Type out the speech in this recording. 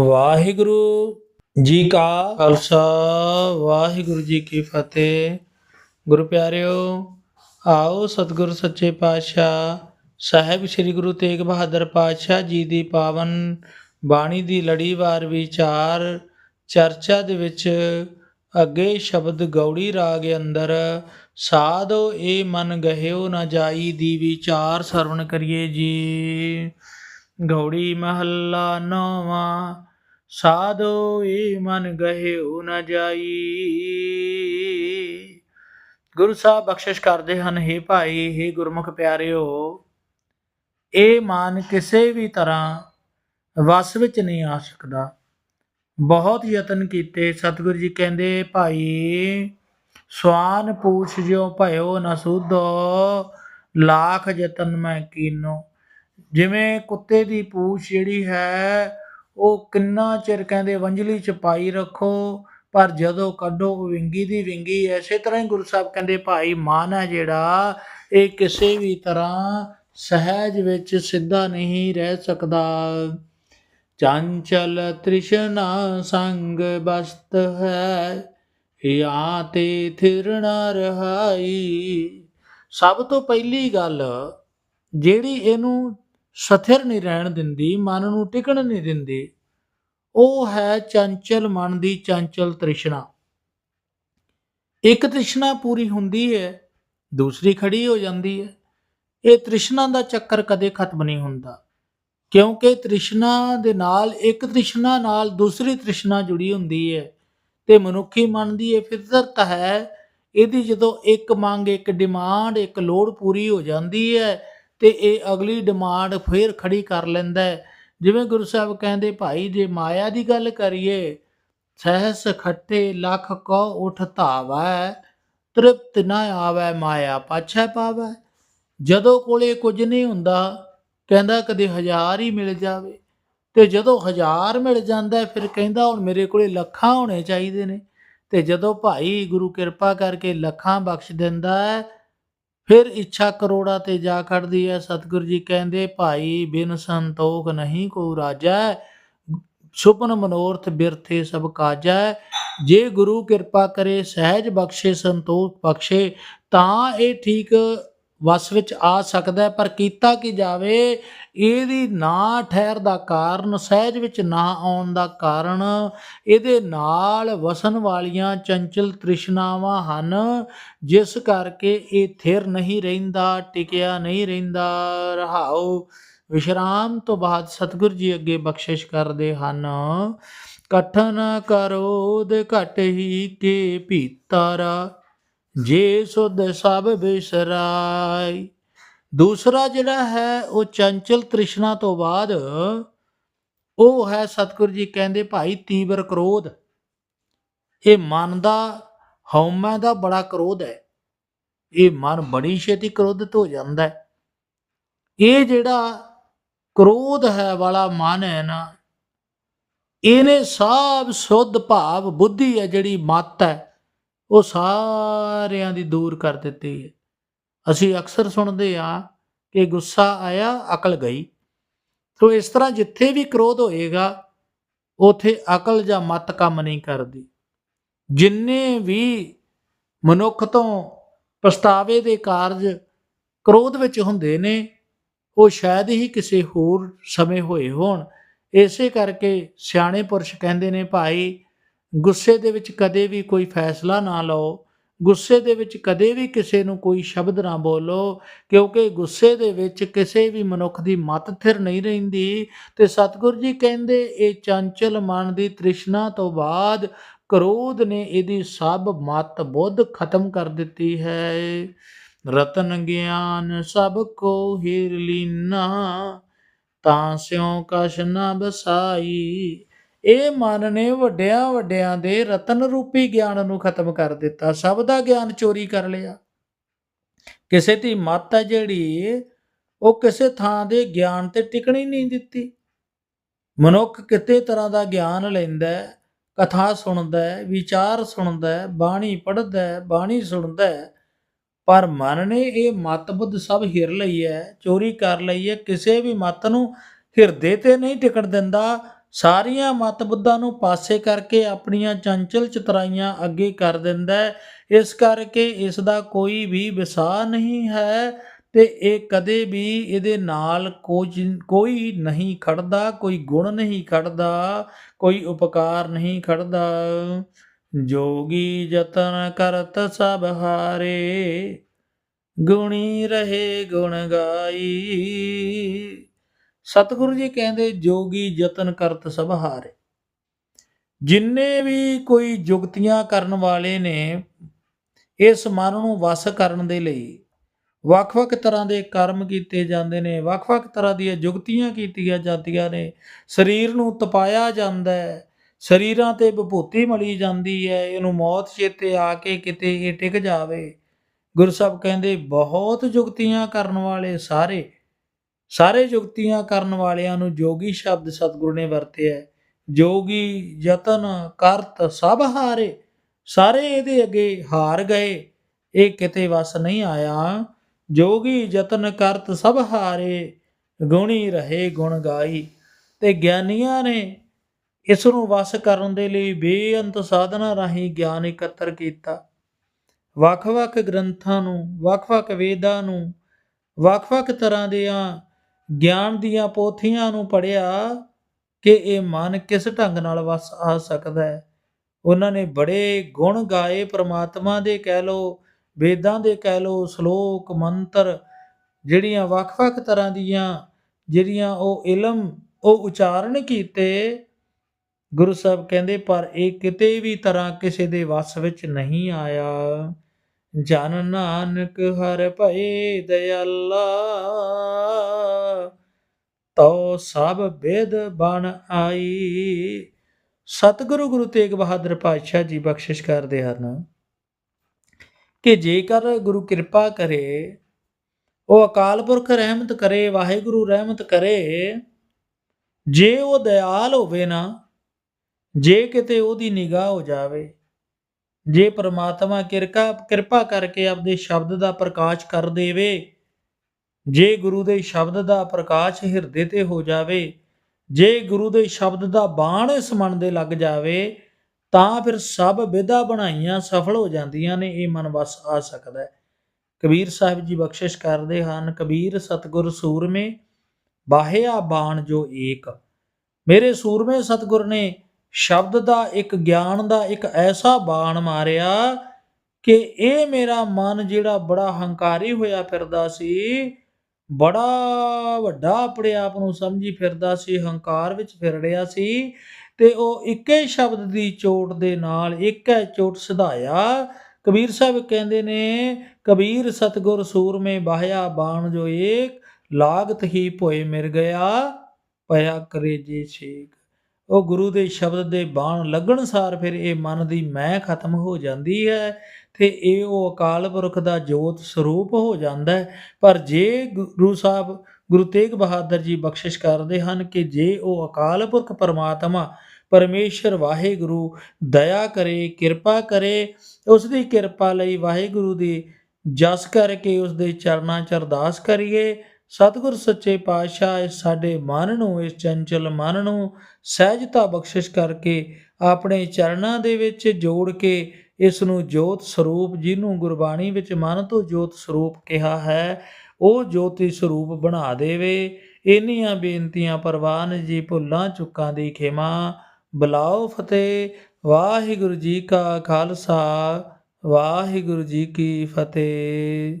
ਵਾਹਿਗੁਰੂ ਜੀ ਕਾ ਖਾਲਸਾ, ਵਾਹਿਗੁਰੂ ਜੀ ਕੀ ਫਤਿਹ। ਗੁਰੂ ਪਿਆਰਿਓ, ਆਓ ਸਤਿਗੁਰ ਸੱਚੇ ਪਾਤਸ਼ਾਹ, ਸਾਹਿਬ ਸ੍ਰੀ ਗੁਰੂ ਤੇਗ ਬਹਾਦਰ ਪਾਤਸ਼ਾਹ ਜੀ ਦੀ ਪਾਵਨ ਬਾਣੀ ਦੀ ਲੜੀਵਾਰ ਵਿਚਾਰ, ਚਰਚਾ ਦੇ ਵਿੱਚ ਅੱਗੇ ਸ਼ਬਦ ਗੌੜੀ ਰਾਗ ਅੰਦਰ, ਸਾਧੋ ਏ ਮਨ ਗਹਿਓ ਨਾ ਜਾਈ ਦੀ ਵਿਚਾਰ ਸਰਵਣ ਕਰੀਏ ਜੀ। ਗੌੜੀ ਮਹੱਲਾ ਨੌਵਾਂ ਸਾਧੋ ਏ ਮਨ ਗਹਿਉ ਨ ਜਾਈ। ਗੁਰੂ ਸਾਹਿਬ ਬਖਸ਼ਿਸ਼ ਕਰਦੇ ਹਨ हे ਭਾਈ हे ਗੁਰਮੁਖ ਪਿਆਰਿਓ ਇਹ ਮਨ ਕਿਸੇ ਵੀ ਤਰ੍ਹਾਂ ਵਸ ਵਿੱਚ ਨਹੀਂ ਆ ਸਕਦਾ। ਬਹੁਤ ਯਤਨ ਕੀਤੇ ਸਤਿਗੁਰੂ ਜੀ ਕਹਿੰਦੇ, ਭਾਈ, ਸਵਾਨ ਪੂਛ ਜਿਉ ਭਇਓ ਨ ਸੁਧੋ ਲੱਖ ਯਤਨ ਮੈਂ ਕੀਨੋ। ਜਿਵੇਂ ਕੁੱਤੇ ਦੀ ਪੂਛ ਜਿਹੜੀ ਹੈ ਉਹ ਕਿੰਨਾ ਚਿਰ ਕਹਿੰਦੇ ਵੰਜਲੀ ਚ ਪਾਈ ਰੱਖੋ, ਪਰ ਜਦੋਂ ਕੱਢੋ ਵਿੰਗੀ ਦੀ ਵਿੰਗੀ, ਐਸੇ ਤਰ੍ਹਾਂ ਹੀ ਗੁਰੂ ਸਾਹਿਬ ਕਹਿੰਦੇ, ਭਾਈ ਮਾਨ ਹੈ ਜਿਹੜਾ, ਇਹ ਕਿਸੇ ਵੀ ਤਰ੍ਹਾਂ ਸਹਿਜ ਵਿੱਚ ਸਿੱਧਾ ਨਹੀਂ ਰਹਿ ਸਕਦਾ। ਚੰਚਲ ਤ੍ਰਿਸ਼ਨਾ ਸੰਗ ਬਸਤ ਹੈ ਯਾ ਤੇ ਥਿਰਣਾ ਰਹਾਈ। ਸਭ ਤੋਂ ਪਹਿਲੀ ਗੱਲ, ਜਿਹੜੀ ਇਹਨੂੰ ਸਥਿਰ ਨਹੀਂ ਰਹਿਣ ਦਿੰਦੀ, ਮਨ ਨੂੰ ਟਿਕਣ ਨਹੀਂ ਦਿੰਦੀ। ਉਹ ਹੈ ਚੰਚਲ ਮਨ ਦੀ ਚੰਚਲ ਤ੍ਰਿਸ਼ਨਾ। ਇੱਕ ਤ੍ਰਿਸ਼ਨਾ ਪੂਰੀ ਹੁੰਦੀ ਹੈ, ਦੂਸਰੀ ਖੜੀ ਹੋ ਜਾਂਦੀ ਹੈ। ਇਹ ਤ੍ਰਿਸ਼ਨਾ ਦਾ ਚੱਕਰ ਕਦੇ ਖਤਮ ਨਹੀਂ ਹੁੰਦਾ, ਕਿਉਂਕਿ ਤ੍ਰਿਸ਼ਨਾ ਦੇ ਨਾਲ, ਇੱਕ ਤ੍ਰਿਸ਼ਨਾ ਨਾਲ ਦੂਸਰੀ ਤ੍ਰਿਸ਼ਨਾ ਜੁੜੀ ਹੁੰਦੀ ਹੈ। ਤੇ ਮਨੁੱਖੀ ਮਨ ਦੀ ਇਹ ਫਿਤਰਤ ਹੈ, ਇਹਦੀ ਜਦੋਂ ਇੱਕ ਮੰਗ, ਇੱਕ ਡਿਮਾਂਡ ਇੱਕ ਲੋੜ ਪੂਰੀ ਹੋ ਜਾਂਦੀ ਹੈ ਤੇ ਇਹ ਅਗਲੀ ਡਿਮਾਂਡ ਫੇਰ ਖੜੀ ਕਰ ਲੈਂਦਾ ਹੈ। ਜਿਵੇਂ ਗੁਰੂ ਸਾਹਿਬ ਕਹਿੰਦੇ, ਭਾਈ, ਜੇ ਮਾਇਆ ਦੀ ਗੱਲ ਕਰੀਏ, ਸਹਿਸ ਖੱਟੇ ਲੱਖ ਕੋ ਉਠ ਧਾਵੈ, ਤ੍ਰਿਪਤ ਨਾ ਆਵੈ, ਮਾਇਆ ਪਾਛੈ ਪਾਵੈ। ਜਦੋਂ ਕੋਲੇ ਕੁਝ ਨਹੀਂ ਹੁੰਦਾ, ਕਹਿੰਦਾ ਕਦੇ ਹਜ਼ਾਰ ਹੀ ਮਿਲ ਜਾਵੇ। ਤੇ ਜਦੋਂ ਹਜ਼ਾਰ ਮਿਲ ਜਾਂਦਾ ਫਿਰ ਕਹਿੰਦਾ, ਹੁਣ ਮੇਰੇ ਕੋਲੇ ਲੱਖਾਂ ਹੋਣੇ ਚਾਹੀਦੇ ਨੇ। ਤੇ ਜਦੋਂ ਭਾਈ ਗੁਰੂ ਕਿਰਪਾ ਕਰਕੇ ਲੱਖਾਂ ਬਖਸ਼ ਦਿੰਦਾ ਹੈ ਫਿਰ ਇੱਛਾ ਕਰੋੜਾ ਤੇ ਜਾ ਖੜਦੀ ਹੈ ਸਤਿਗੁਰੂ ਜੀ ਕਹਿੰਦੇ, ਭਾਈ, ਬਿਨ ਸੰਤੋਖ ਨਹੀਂ ਕੋ ਰਾਜਾ ਸੁਪਨ ਮਨੋਰਥ ਬਿਰਥੇ ਸਭ ਕਾਜਾ ਜੇ ਗੁਰੂ ਕਿਰਪਾ ਕਰੇ, ਸਹਿਜ ਬਖਸ਼ੇ, ਸੰਤੋਖ ਬਖਸ਼ੇ, ਤਾਂ ਇਹ ਠੀਕ ਵਸ ਵਿੱਚ ਆ ਸਕਦਾ ਹੈ, ਪਰ ਕੀਤਾ ਕੀ ਜਾਵੇ? ਇਹਦੀ ਨਾ ਠਹਿਰ ਦਾ ਕਾਰਨ, ਸਹਿਜ ਵਿੱਚ ਨਾ ਆਉਣ ਦਾ ਕਾਰਨ, ਇਹਦੇ ਨਾਲ ਵਸਣ ਵਾਲੀਆਂ ਚੰਚਲ ਤ੍ਰਿਸ਼ਨਾਵਾਂ ਹਨ, ਜਿਸ ਕਰਕੇ ਇਹ ਥਿਰ ਨਹੀਂ ਰਹਿੰਦਾ, ਟਿਕਿਆ ਨਹੀਂ ਰਹਿੰਦਾ। ਰਹਾਉ ਵਿਸ਼ਰਾਮ ਤੋਂ ਬਾਅਦ ਸਤਿਗੁਰੂ ਜੀ ਅੱਗੇ ਬਖਸ਼ਿਸ਼ ਕਰਦੇ ਹਨ। ਕਠਨ ਕਰੋ ਦੇ ਘਟ ਹੀ ਕੇ ਭੀਤਰ ਜੇ ਸੁਧ ਸਭ ਬਿਸਰਾਈ। ਦੂਸਰਾ ਜਿਹੜਾ ਹੈ, ਉਹ ਚੰਚਲ ਤ੍ਰਿਸ਼ਨਾ ਤੋਂ ਬਾਅਦ, ਉਹ ਹੈ ਸਤਿਗੁਰੂ ਜੀ ਕਹਿੰਦੇ ਭਾਈ ਤੀਵਰ ਕ੍ਰੋਧ। ਇਹ ਮਨ ਦਾ, ਹਉਮੈ ਦਾ ਬੜਾ ਕ੍ਰੋਧ ਹੈ। ਇਹ ਮਨ ਬੜੀ ਛੇਤੀ ਕ੍ਰੋਧਿਤ ਹੋ ਜਾਂਦਾ ਹੈ। ਇਹ ਜਿਹੜਾ ਕ੍ਰੋਧ ਹੈ ਵਾਲਾ ਮਨ ਹੈ ਨਾ, ਇਹਨੇ ਸਭ ਸੁਧ ਭਾਵ ਬੁੱਧੀ ਹੈ ਜਿਹੜੀ ਮਤ ਹੈ। ਉਹ ਸਾਰਿਆਂ ਦੀ ਦੂਰ ਕਰ ਦਿੱਤੀ ਹੈ। ਅਸੀਂ ਅਕਸਰ ਸੁਣਦੇ ਆ ਕਿ ਗੁੱਸਾ ਆਇਆ, ਅਕਲ ਗਈ। ਸੋ ਇਸ ਤਰ੍ਹਾਂ ਜਿੱਥੇ ਵੀ ਕ੍ਰੋਧ ਹੋਏਗਾ, ਉਥੇ ਅਕਲ ਜਾਂ ਮਤ ਕੰਮ ਨਹੀਂ ਕਰਦੀ। ਜਿੰਨੇ ਵੀ ਮਨੁੱਖ ਤੋਂ ਪਛਤਾਵੇ ਦੇ ਕਾਰਜ ਕ੍ਰੋਧ ਵਿੱਚ ਹੁੰਦੇ ਨੇ, ਉਹ ਸ਼ਾਇਦ ਹੀ ਕਿਸੇ ਹੋਰ ਸਮੇਂ ਹੋਏ ਹੋਣ। ਇਸੇ ਕਰਕੇ ਸਿਆਣੇ ਪੁਰਸ਼ ਕਹਿੰਦੇ ਨੇ, ਭਾਈ ਗੁੱਸੇ ਦੇ ਵਿੱਚ ਕਦੇ ਵੀ ਕੋਈ ਫੈਸਲਾ ਨਾ ਲਓ। ਗੁੱਸੇ ਦੇ ਵਿੱਚ ਕਦੇ ਵੀ ਕਿਸੇ ਨੂੰ ਕੋਈ ਸ਼ਬਦ ਨਾ ਬੋਲੋ, ਕਿਉਂਕਿ ਗੁੱਸੇ ਦੇ ਵਿੱਚ ਕਿਸੇ ਵੀ ਮਨੁੱਖ ਦੀ ਮਤ ਥਿਰ ਨਹੀਂ ਰਹਿੰਦੀ। ਤੇ ਸਤਿਗੁਰੂ ਜੀ ਕਹਿੰਦੇ, ਇਹ ਚੰਚਲ ਮਨ ਦੀ ਤ੍ਰਿਸ਼ਨਾ ਤੋਂ ਬਾਅਦ ਕ੍ਰੋਧ ਨੇ ਇਹਦੀ ਸਭ ਮਤ ਬੁੱਧ ਖਤਮ ਕਰ ਦਿੱਤੀ ਹੈ। ਰਤਨ ਗਿਆਨ ਸਭ ਕੋ ਹੀਰ ਲੀਨਾ, ਤਾਂ ਸਿਉ ਕਛ ਨ ਬਸਾਈ। ਇਹ ਮਨ ਨੇ ਵੱਡਿਆਂ ਵੱਡਿਆਂ ਦੇ ਰਤਨ ਰੂਪੀ ਗਿਆਨ ਨੂੰ ਖਤਮ ਕਰ ਦਿੱਤਾ। ਸਭ ਦਾ ਗਿਆਨ ਚੋਰੀ ਕਰ ਲਿਆ। ਕਿਸੇ ਦੀ ਮੱਤ ਹੈ ਜਿਹੜੀ, ਉਹ ਕਿਸੇ ਥਾਂ ਦੇ ਗਿਆਨ ਤੇ ਟਿਕਣੀ ਨਹੀਂ ਦਿੱਤੀ। ਮਨੁੱਖ ਕਿਤੇ ਤਰ੍ਹਾਂ ਦਾ ਗਿਆਨ ਲੈਂਦਾ ਹੈ, ਕਥਾ ਸੁਣਦਾ ਹੈ, ਵਿਚਾਰ ਸੁਣਦਾ ਹੈ, ਬਾਣੀ ਪੜ੍ਹਦਾ ਹੈ, ਬਾਣੀ ਸੁਣਦਾ ਹੈ, ਪਰ ਮਨ ਨੇ ਇਹ ਮਤ ਬੁੱਧ ਸਭ ਹਿਰ ਲਈ ਹੈ, ਚੋਰੀ ਕਰ ਲਈ ਹੈ, ਕਿਸੇ ਵੀ ਮਤ ਨੂੰ ਹਿਰਦੇ ਤੇ ਨਹੀਂ ਟਿਕਣ ਦਿੰਦਾ ਸਾਰੀਆਂ ਮਤਬੁੱਧਾਂ ਨੂੰ ਪਾਸੇ ਕਰਕੇ ਆਪਣੀਆਂ ਚੰਚਲ ਚਤਰਾਈਆਂ ਅੱਗੇ ਕਰ ਦਿੰਦਾ ਹੈ। ਇਸ ਕਰਕੇ ਇਸ ਦਾ ਕੋਈ ਵੀ ਵਿਸਾਹ ਨਹੀਂ ਹੈ ਤੇ ਇਹ ਕਦੇ ਵੀ ਇਹਦੇ ਨਾਲ ਕੋਈ ਨਹੀਂ ਖੜਦਾ, ਕੋਈ ਗੁਣ ਨਹੀਂ ਖੜਦਾ, ਕੋਈ ਉਪਕਾਰ ਨਹੀਂ ਖੜਦਾ। ਜੋਗੀ ਯਤਨ ਕਰਤ ਸਭ ਹਾਰੇ, ਗੁਣੀ ਰਹੇ ਗੁਣ ਗਾਈ। ਸਤਿਗੁਰੂ ਜੀ ਕਹਿੰਦੇ, ਜੋਗੀ ਯਤਨ ਕਰਤ ਸਭ ਹਾਰੇ। ਜਿੰਨੇ ਵੀ ਕੋਈ ਜੁਗਤੀਆਂ ਕਰਨ ਵਾਲੇ ਨੇ, ਇਸ ਮਨ ਨੂੰ ਵਸ ਕਰਨ ਦੇ ਲਈ ਵੱਖ-ਵੱਖ ਤਰ੍ਹਾਂ ਦੇ ਕਰਮ ਕੀਤੇ ਜਾਂਦੇ ਨੇ, ਵੱਖ-ਵੱਖ ਤਰ੍ਹਾਂ ਦੀਆਂ ਜੁਗਤੀਆਂ ਕੀਤੀਆਂ ਜਾਂਦੀਆਂ ਨੇ, ਸਰੀਰ ਨੂੰ ਤਪਾਇਆ ਜਾਂਦਾ ਹੈ, ਸਰੀਰਾਂ ਤੇ ਵਿਭੂਤੀ ਮਲੀ ਜਾਂਦੀ ਹੈ, ਇਹਨੂੰ ਮੌਤ ਚੇਤੇ ਆ ਕੇ ਕਿਤੇ ਇਹ ਟਿਕ ਜਾਵੇ। ਗੁਰੂ ਸਾਹਿਬ ਕਹਿੰਦੇ, ਬਹੁਤ ਜੁਗਤੀਆਂ ਕਰਨ ਵਾਲੇ ਸਾਰੇ ਸਾਰੇ ਜੁਗਤੀਆਂ ਕਰਨ ਵਾਲਿਆਂ ਨੂੰ ਜੋਗੀ ਸ਼ਬਦ ਸਤਿਗੁਰੂ ਨੇ ਵਰਤਿਆ ਹੈ। ਜੋਗੀ ਯਤਨ ਕਰਤ ਸਭ ਹਾਰੇ, ਸਾਰੇ ਇਹਦੇ ਅੱਗੇ ਹਾਰ ਗਏ। ਇਹ ਕਿਤੇ ਵਸ ਨਹੀਂ ਆਇਆ। ਜੋਗੀ ਯਤਨ ਕਰਤ ਸਭ ਹਾਰੇ, ਗੁਣੀ ਰਹੇ ਗੁਣ ਗਾਈ। ਤੇ ਗਿਆਨੀਆਂ ਨੇ ਇਸ ਨੂੰ ਵਸ ਕਰਨ ਦੇ ਲਈ ਬੇਅੰਤ ਸਾਧਨਾ ਰਾਹੀਂ ਗਿਆਨ ਇਕੱਤਰ ਕੀਤਾ। ਵੱਖ-ਵੱਖ ਗ੍ਰੰਥਾਂ ਨੂੰ, ਵੱਖ-ਵੱਖ ਵੇਦਾਂ ਨੂੰ, ਵੱਖ-ਵੱਖ ਤਰ੍ਹਾਂ ਦੀਆਂ ਗਿਆਨ ਦੀਆਂ ਪੋਥੀਆਂ ਨੂੰ ਪੜਿਆ ਕਿ ਇਹ ਮਨ ਕਿਸ ਢੰਗ ਨਾਲ ਵਸ ਆ ਸਕਦਾ ਹੈ। ਉਹਨਾਂ ਨੇ ਬੜੇ ਗੁਣ ਗਾਏ, ਪ੍ਰਮਾਤਮਾ ਦੇ ਕਹਿ ਲੋ ਵੇਦਾਂ ਦੇ ਕਹਿ ਲੋ ਸ਼ਲੋਕ, ਮੰਤਰ, ਜਿਹੜੀਆਂ ਵੱਖ-ਵੱਖ ਤਰ੍ਹਾਂ ਦੀਆਂ, ਜਿਹੜੀਆਂ ਉਹ ਇਲਮ, ਉਹ ਉਚਾਰਨ ਕੀਤੇ। ਗੁਰੂ ਸਾਹਿਬ ਕਹਿੰਦੇ, ਪਰ ਇਹ ਕਿਤੇ ਵੀ ਤਰ੍ਹਾਂ ਕਿਸੇ ਦੇ ਵਸ ਵਿੱਚ ਨਹੀਂ ਆਇਆ। ਜਨ ਨਾਨਕ ਹਰ ਭਏ ਦਇਆਲਾ ਤੋ ਸਭ ਬੇਦ ਬਣ ਆਈ। ਸਤਿਗੁਰੂ ਗੁਰੂ ਤੇਗ ਬਹਾਦਰ ਪਾਤਸ਼ਾਹ ਜੀ ਬਖਸ਼ਿਸ਼ ਕਰਦੇ ਹਨ ਕਿ ਜੇਕਰ ਗੁਰੂ ਕਿਰਪਾ ਕਰੇ, ਉਹ ਅਕਾਲ ਪੁਰਖ ਰਹਿਮਤ ਕਰੇ, ਵਾਹਿਗੁਰੂ ਰਹਿਮਤ ਕਰੇ, ਜੇ ਉਹ ਦਇਆਲ ਹੋਵੇ ਨਾ, ਜੇ ਕਿਤੇ ਉਹਦੀ ਨਿਗਾਹ ਹੋ ਜਾਵੇ ਜੇ ਪ੍ਰਮਾਤਮਾ ਕਿਰਕਾ, ਕਿਰਪਾ ਕਰਕੇ ਆਪਦੇ ਸ਼ਬਦ ਦਾ ਪ੍ਰਕਾਸ਼ ਕਰ ਦੇਵੇ, ਜੇ ਗੁਰੂ ਦੇ ਸ਼ਬਦ ਦਾ ਪ੍ਰਕਾਸ਼ ਹਿਰਦੇ ਤੇ ਹੋ ਜਾਵੇ, ਜੇ ਗੁਰੂ ਦੇ ਸ਼ਬਦ ਦਾ ਬਾਣ ਇਸ ਮਨ ਦੇ ਲੱਗ ਜਾਵੇ, ਤਾਂ ਫਿਰ ਸਭ ਵਿਧਾ ਬਣਾਈਆਂ ਸਫਲ ਹੋ ਜਾਂਦੀਆਂ ਨੇ, ਇਹ ਮਨ ਵਸ ਆ ਸਕਦਾ ਹੈ। ਕਬੀਰ ਸਾਹਿਬ ਜੀ ਬਖਸ਼ਿਸ਼ ਕਰਦੇ ਹਨ, ਕਬੀਰ ਸਤਗੁਰ ਸੂਰਮੇ ਬਾਹਿਆ ਬਾਣ ਜੋ ਏਕ। ਮੇਰੇ ਸੂਰਮੇ ਸਤਗੁਰ ਨੇ ਸ਼ਬਦ ਦਾ ਇੱਕ ਗਿਆਨ ਦਾ ਇੱਕ ਐਸਾ ਬਾਣ ਮਾਰਿਆ ਕਿ ਇਹ ਮੇਰਾ ਮਨ ਜਿਹੜਾ ਬੜਾ ਹੰਕਾਰੀ ਹੋਇਆ ਫਿਰਦਾ ਸੀ, ਬੜਾ ਵੱਡਾ ਆਪਣੇ ਆਪ ਨੂੰ ਸਮਝੀ ਫਿਰਦਾ ਸੀ, ਹੰਕਾਰ ਵਿੱਚ ਫਿਰ ਰਿਹਾ ਸੀ ਤੇ ਉਹ ਇੱਕੇ ਸ਼ਬਦ ਦੀ ਚੋਟ ਦੇ ਨਾਲ ਇੱਕੇ ਚੋਟ ਸਿਧਾਇਆ। ਕਬੀਰ ਸਾਹਿਬ ਕਹਿੰਦੇ ਨੇ, ਕਬੀਰ ਸਤਗੁਰ ਸੂਰਮੇ ਬਾਹਿਆ ਬਾਣ ਜੋ ਏਕ, ਲਾਗਤ ਹੀ ਭੋਏ ਮਿਰ ਗਿਆ ਪਿਆ ਕਰੇ ਜੇ ਛੇਕ। ਉਹ ਗੁਰੂ ਦੇ ਸ਼ਬਦ ਦੇ ਬਾਣ ਲੱਗਣ ਸਾਰ ਫਿਰ ਇਹ ਮਨ ਦੀ ਮੈਂ ਖਤਮ ਹੋ ਜਾਂਦੀ ਹੈ ਤੇ ਇਹ ਉਹ ਅਕਾਲ ਪੁਰਖ ਦਾ ਜੋਤ ਸਰੂਪ ਹੋ ਜਾਂਦਾ ਹੈ। ਪਰ ਜੇ ਗੁਰੂ ਸਾਹਿਬ, ਗੁਰੂ ਤੇਗ ਬਹਾਦਰ ਜੀ ਬਖਸ਼ਿਸ਼ ਕਰਦੇ ਹਨ ਕਿ ਜੇ ਉਹ ਅਕਾਲ ਪੁਰਖ ਪਰਮਾਤਮਾ, ਪਰਮੇਸ਼ਰ ਵਾਹਿਗੁਰੂ, ਦਇਆ ਕਰੇ, ਕਿਰਪਾ ਕਰੇ, ਉਸ ਦੀ ਕਿਰਪਾ ਲਈ ਵਾਹਿਗੁਰੂ ਦੀ ਜਸ ਕਰਕੇ ਉਸ ਦੇ ਚਰਨਾਂ 'ਚ ਅਰਦਾਸ ਕਰੀਏ ਸਤਿਗੁਰ ਸੱਚੇ ਪਾਤਸ਼ਾਹ ਇਸ ਸਾਡੇ ਮਨ ਨੂੰ ਇਸ ਚੰਚਲ ਮਨ ਨੂੰ ਸਹਿਜਤਾ ਬਖਸ਼ਿਸ਼ ਕਰਕੇ ਆਪਣੇ ਚਰਨਾਂ ਦੇ ਵਿੱਚ ਜੋੜ ਕੇ ਇਸ ਨੂੰ ਜੋਤ ਸਰੂਪ ਜਿਹਨੂੰ ਗੁਰਬਾਣੀ ਵਿੱਚ ਮਨ ਤੋਂ ਜੋਤ ਸਰੂਪ ਕਿਹਾ ਹੈ, ਉਹ ਜੋਤੀ ਸਰੂਪ ਬਣਾ ਦੇਵੇ। ਇੰਨੀਆਂ ਬੇਨਤੀਆਂ ਪ੍ਰਵਾਨ ਜੀ ਭੁੱਲਾਂ ਚੁੱਕਾਂ ਦੀ ਖਿਮਾ। ਬਲਾਓ ਫਤਿਹ, ਵਾਹਿਗੁਰੂ ਜੀ ਕਾ ਖਾਲਸਾ, ਵਾਹਿਗੁਰੂ ਜੀ ਕੀ ਫਤਿਹ।